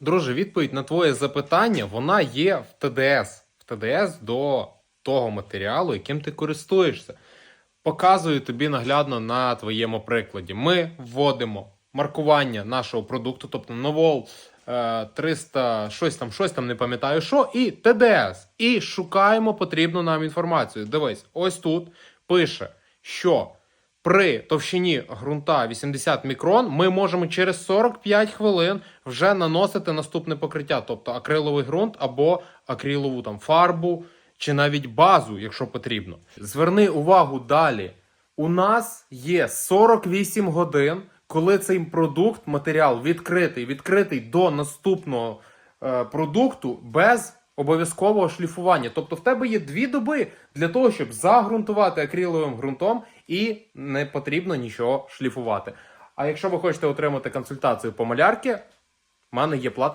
Друже, відповідь на твоє запитання вона є в ТДС. В ТДС до того матеріалу, яким ти користуєшся. Показую тобі наглядно на твоєму прикладі. Ми вводимо маркування нашого продукту, тобто новол е, 300, щось там, щось там, не пам'ятаю що, і ТДС. І шукаємо потрібну нам інформацію. Дивись, ось тут пише, що при товщині ґрунта 80 мікрон ми можемо через 45 хвилин вже наносити наступне покриття, тобто акриловий ґрунт або акрилову там фарбу, чи навіть базу, якщо потрібно. Зверни увагу далі. У нас є 48 годин, коли цей продукт, матеріал відкритий, відкритий до наступного е, продукту без обов'язкового шліфування. Тобто в тебе є дві доби для того, щоб загрунтувати акриловим ґрунтом і не потрібно нічого шліфувати. А якщо ви хочете отримати консультацію по малярки, в мене є плата.